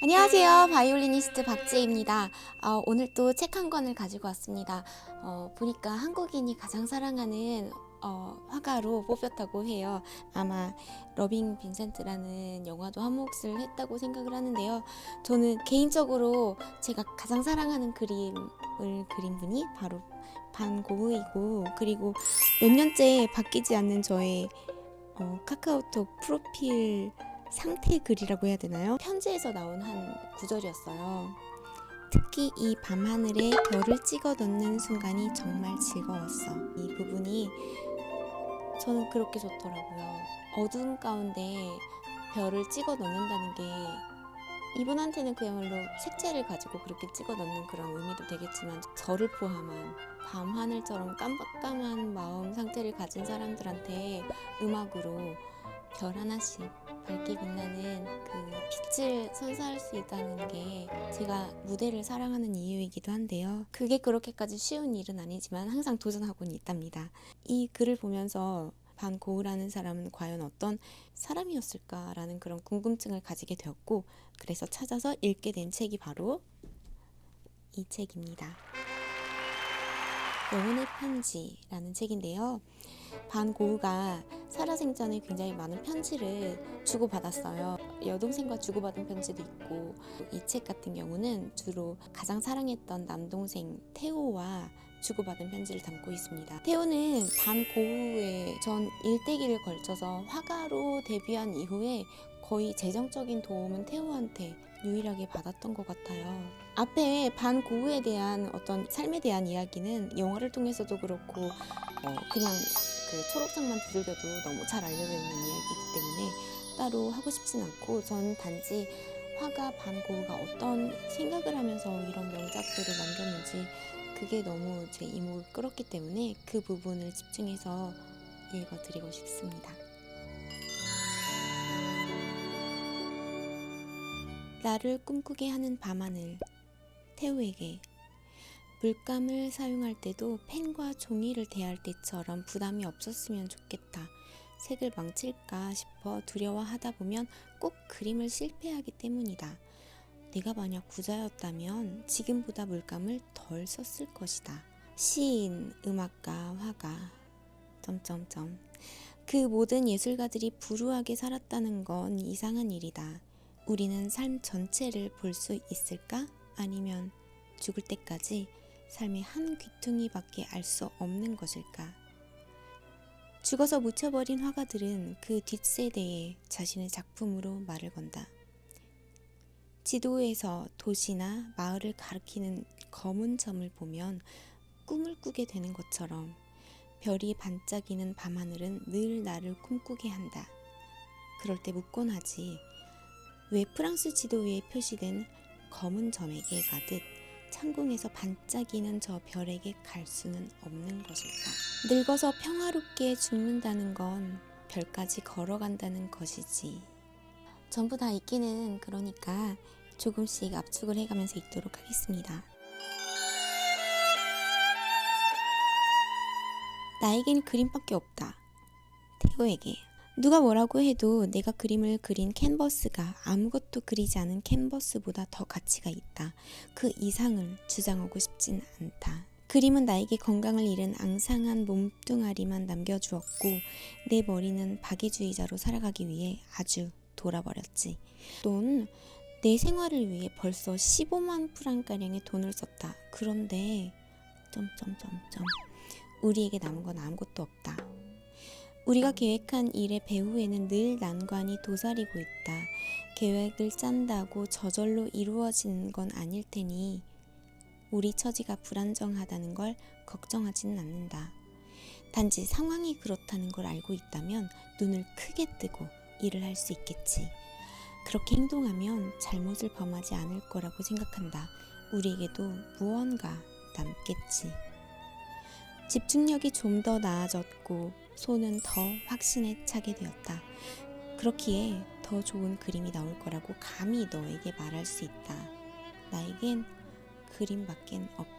안녕하세요. 바이올리니스트 박지혜입니다. 어, 오늘 또 책 한 권을 가지고 왔습니다. 어, 보니까 한국인이 가장 사랑하는 어, 화가로 뽑혔다고 해요. 아마 러빙 빈센트라는 영화도 한 몫을 했다고 생각을 하는데요. 저는 개인적으로 제가 가장 사랑하는 그림을 그린 분이 바로 반 고흐이고 그리고 몇 년째 바뀌지 않는 저의 어, 카카오톡 프로필 상태 글이라고 해야 되나요? 편지에서 나온 한 구절이었어요. 특히 이 밤하늘에 별을 찍어 넣는 순간이 정말 즐거웠어. 이 부분이 저는 그렇게 좋더라고요. 어두운 가운데 별을 찍어 넣는다는 게 이분한테는 그야말로 색채를 가지고 그렇게 찍어 넣는 그런 의미도 되겠지만 저를 포함한 밤 하늘처럼 깜박깜한 마음 상태를 가진 사람들한테 음악으로 별 하나씩 밝게 빛나는 그 빛을 선사할 수 있다는 게 제가 무대를 사랑하는 이유이기도 한데요. 그게 그렇게까지 쉬운 일은 아니지만 항상 도전하고는 있답니다. 이 글을 보면서 반 고우라는 사람은 과연 어떤 사람이었을까라는 그런 궁금증을 가지게 되었고 그래서 찾아서 읽게 된 책이 바로 이 책입니다. 영혼의 편지라는 책인데요. 반 고우가 살아생전에 굉장히 많은 편지를 주고받았어요. 여동생과 주고받은 편지도 있고 이 책 같은 경우는 주로 가장 사랑했던 남동생 태호와 주고받은 편지를 담고 있습니다. 태호는 반 고우의 전 일대기를 걸쳐서 화가로 데뷔한 이후에 거의 재정적인 도움은 태호한테 유일하게 받았던 것 같아요. 앞에 반 고우에 대한 어떤 삶에 대한 이야기는 영화를 통해서도 그렇고 어, 그냥 그 초록창만 두들겨도 너무 잘 알려져 있는 이야기이기 때문에 따로 하고 싶진 않고 전 단지 화가 반고가 어떤 생각을 하면서 이런 명작들을 남겼는지 그게 너무 제 이목을 끌었기 때문에 그 부분을 집중해서 읽어드리고 싶습니다. 나를 꿈꾸게 하는 밤하늘 태우에게 물감을 사용할 때도 펜과 종이를 대할 때처럼 부담이 없었으면 좋겠다. 색을 망칠까 싶어 두려워하다 보면 꼭 그림을 실패하기 때문이다. 내가 만약 부자였다면 지금보다 물감을 덜 썼을 것이다. 시인, 음악가, 화가, 점점점. 그 모든 예술가들이 불우하게 살았다는 건 이상한 일이다. 우리는 삶 전체를 볼 수 있을까? 아니면 죽을 때까지 삶의 한 귀퉁이밖에 알 수 없는 것일까? 죽어서 묻혀버린 화가들은 그 뒷세대에 자신의 작품으로 말을 건다. 지도에서 도시나 마을을 가리키는 검은 점을 보면 꿈을 꾸게 되는 것처럼 별이 반짝이는 밤하늘은 늘 나를 꿈꾸게 한다. 그럴 때 묻곤 하지. 왜 프랑스 지도 위에 표시된 검은 점에게 가듯 창궁에서 반짝이는 저 별에게 갈 수는 없는 것일까? 늙어서 평화롭게 죽는다는 건 별까지 걸어간다는 것이지. 전부 다 읽기는 그러니까 조금씩 압축을 해가면서 읽도록 하겠습니다. 나에겐 그림밖에 없다. 태호에게. 누가 뭐라고 해도 내가 그림을 그린 캔버스가 아무것도 그리지 않은 캔버스보다 더 가치가 있다. 그 이상을 주장하고 싶진 않다. 그림은 나에게 건강을 잃은 앙상한 몸뚱아리만 남겨주었고 내 머리는 박애주의자로 살아가기 위해 아주 돌아버렸지. 넌 내 생활을 위해 벌써 15만 프랑가량의 돈을 썼다. 그런데 점점점점 우리에게 남은 건 아무것도 없다. 우리가 계획한 일의 배후에는 늘 난관이 도사리고 있다. 계획을 짠다고 저절로 이루어지는 건 아닐 테니 우리 처지가 불안정하다는 걸 걱정하지는 않는다. 단지 상황이 그렇다는 걸 알고 있다면 눈을 크게 뜨고 일을 할 수 있겠지. 그렇게 행동하면 잘못을 범하지 않을 거라고 생각한다. 우리에게도 무언가 남겠지. 집중력이 좀 더 나아졌고 손은 더 확신에 차게 되었다. 그렇기에 더 좋은 그림이 나올 거라고 감히 너에게 말할 수 있다. 나에겐 그림밖엔 없다.